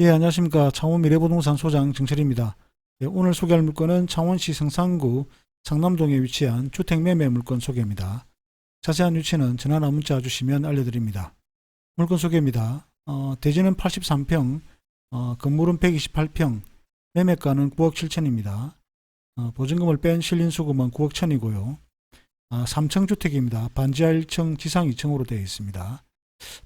예, 안녕하십니까. 창원 미래부동산 소장 정철입니다. 예, 오늘 소개할 물건은 창원시 성산구 상남동에 위치한 주택 매매 물건 소개입니다. 자세한 위치는 전화나 문자 주시면 알려드립니다. 물건 소개입니다. 어, 대지는 83평, 어, 건물은 128평, 매매가는 9억 7천입니다. 어, 보증금을 뺀 실린수금은 9억 1천이고요. 아, 3층 주택입니다. 반지하 1층, 지상 2층으로 되어 있습니다.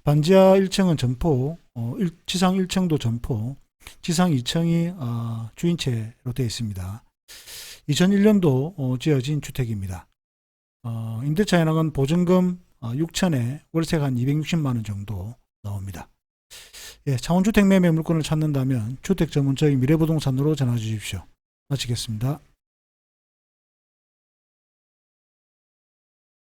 반지하 1층은 점포, 어, 일- 지상 1층도 점포, 지상 2층이 어, 주인채로 되어 있습니다. 2001년도 어, 지어진 주택입니다. 어, 임대차 현황은 보증금 어, 6천에 월세가 한 260만 원 정도 나옵니다. 예, 창원주택 매매 물건을 찾는다면 주택 전문 저희 미래부동산으로 전화 주십시오. 마치겠습니다.